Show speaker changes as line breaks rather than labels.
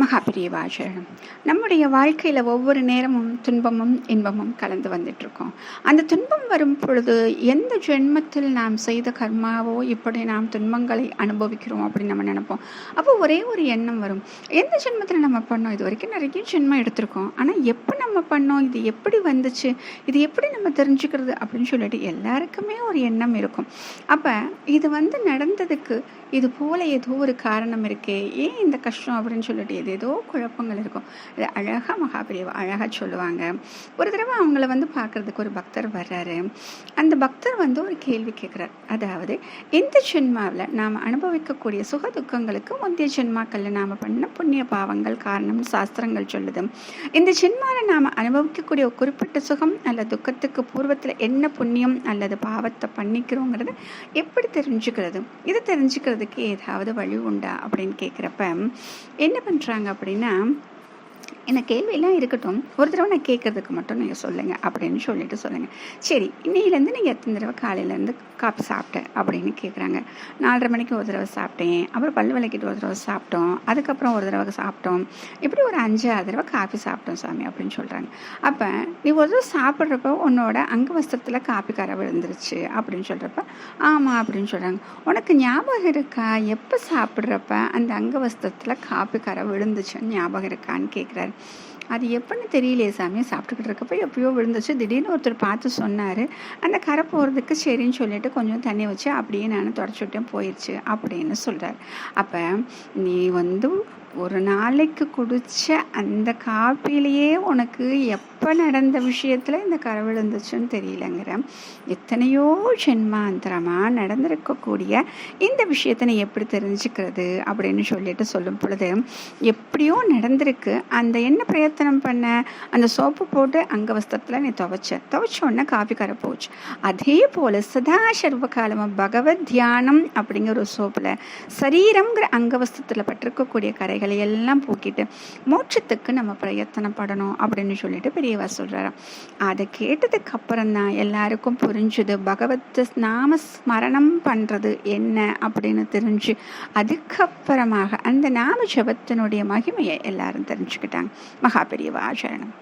மகாபிரியவாச்சரணம் நம்முடைய வாழ்க்கையில் ஒவ்வொரு நேரமும் துன்பமும் இன்பமும் கலந்து வந்துட்டுருக்கோம். அந்த துன்பம் வரும் பொழுது எந்த ஜென்மத்தில் நாம் செய்த கர்மாவோ இப்படி நாம் துன்பங்களை அனுபவிக்கிறோம் அப்படின்னு நம்ம நினைப்போம். அப்போ ஒரே ஒரு எண்ணம் வரும். எந்த ஜென்மத்தில் நம்ம பண்ணோம்? இது வரைக்கும் நிறைய ஜென்மம் எடுத்திருக்கோம். ஆனால் எப்போ நம்ம பண்ணோம்? இது எப்படி வந்துச்சு? இது எப்படி நம்ம தெரிஞ்சுக்கிறது? அப்படின்னு சொல்லிட்டு எல்லாருக்குமே ஒரு எண்ணம் இருக்கும். அப்போ இது வந்து நடந்ததுக்கு இது போல ஏதோ ஒரு காரணம் இருக்கே. ஏன் இந்த கஷ்டம் அப்படின்னு சொல்லிட்டு ஏதேதோ குழப்பங்கள் இருக்கும். இது அழகாக மகாபிரிவா அழகாக சொல்லுவாங்க. ஒரு தடவை அவங்கள வந்து பார்க்குறதுக்கு ஒரு பக்தர் வர்றாரு. அந்த பக்தர் வந்து ஒரு கேள்வி கேட்குறார் அதாவது இந்த ஜென்மாவில் நாம் அனுபவிக்கக்கூடிய சுக துக்கங்களுக்கு முந்தைய ஜென்மாக்களில் நாம் பண்ண புண்ணிய பாவங்கள் காரணம் சாஸ்திரங்கள் சொல்லுது. இந்த ஜென்மாவில் நாம் அனுபவிக்கக்கூடிய குறிப்பிட்ட சுகம் அல்லது துக்கத்துக்கு பூர்வத்தில் என்ன புண்ணியம் அல்லது பாவத்தை பண்ணிக்கிறோங்கிறத எப்படி தெரிஞ்சுக்கிறது? இது தெரிஞ்சுக்கிறதுக்கு ஏதாவது வழி உண்டா? அப்படின்னு கேட்குறப்ப என்ன பண்ணுறாங்க பண்ணுறாங்க அப்படின்னா இந்த கேள்வியெல்லாம் இருக்கட்டும் ஒரு தடவை நான் கேட்கறதுக்கு மட்டும் நீங்கள் சொல்லுங்கள் அப்படின்னு சொல்லிட்டு சொல்லுங்கள் சரி இன்னையிலேருந்து நீங்கள் எத்தனை தடவை காலையிலேருந்து காப்பி சாப்பிட்டேன் அப்படின்னு கேட்குறாங்க நாலரை மணிக்கு ஒரு தடவை சாப்பிட்டேன் அப்புறம் பல் விளக்கிட்டு ஒரு தடவை சாப்பிட்டோம் அதுக்கப்புறம் ஒரு தடவை சாப்பிட்டோம். இப்படி ஒரு அஞ்சு ஆறு தடவை காஃபி சாப்பிட்டோம் சாமி அப்படின்னு சொல்கிறாங்க அப்போ நீ ஒரு தடவை சாப்பிட்றப்போ உன்னோட அங்க வஸ்திரத்தில் காப்பி கரை விழுந்துருச்சு அப்படின்னு சொல்கிறப்ப ஆமாம் அப்படின்னு சொல்கிறாங்க உனக்கு ஞாபகம் இருக்கா? எப்போ சாப்பிட்றப்ப அந்த அங்க வஸ்திரத்தில் காப்பி கரை விழுந்துச்சுன்னு ஞாபகம் இருக்கான்னு கேட்குறாரு அது எப்படின்னு தெரியலையே சாமி. சாப்பிட்டுக்கிட்டு இருக்கப்போ எப்பயோ விழுந்துச்சு. திடீர்னு ஒருத்தர் பார்த்து சொன்னார். அந்த கரை போகிறதுக்கு சரின்னு சொல்லிட்டு கொஞ்சம் தண்ணி வச்சு அப்படியே நான் தொடச்சி விட்டேன் போயிடுச்சு அப்படின்னு சொல்கிறார் அப்போ நீ வந்து ஒரு நாளைக்கு குடித்த அந்த காப்பிலேயே உனக்கு எப்போ நடந்த விஷயத்தில் இந்த கரை விழுந்துச்சுன்னு தெரியலங்கிற. எத்தனையோ ஜென்மாந்திரமாக நடந்திருக்கக்கூடிய இந்த விஷயத்தை நீ எப்படி தெரிஞ்சுக்கிறது அப்படின்னு சொல்லிட்டு சொல்லும் பொழுது எப்படியோ நடந்திருக்கு. அந்த என்ன பிரயத்தனம் பண்ண? அந்த சோப்பு போட்டு அங்கவஸ்தத்தில் நீ துவைச்ச. துவைச்ச உடனே காப்பி கரை போச்சு. அதே போல் சதா பகவத் தியானம் அப்படிங்கிற ஒரு சோப்பில் சரீரங்கிற அங்கவஸ்தத்தில் பட்டிருக்கக்கூடிய கரைகள் பாவங்களை எல்லாம் போக்கிட்டு மோட்சத்துக்கு நம்ம பிரயத்தனப்படணும் அப்படின்னு சொல்லிட்டு பெரியவா சொல்கிறாராம் அதை கேட்டதுக்கு அப்புறம் தான் எல்லாருக்கும் புரிஞ்சுது பகவத் நாம ஸ்மரணம் பண்ணுறது என்ன அப்படின்னு தெரிஞ்சு அதுக்கப்புறமாக அந்த நாம ஜபத்தினுடைய மகிமையை எல்லாரும் தெரிஞ்சுக்கிட்டாங்க. மகா பெரியவா ஆச்சரணம்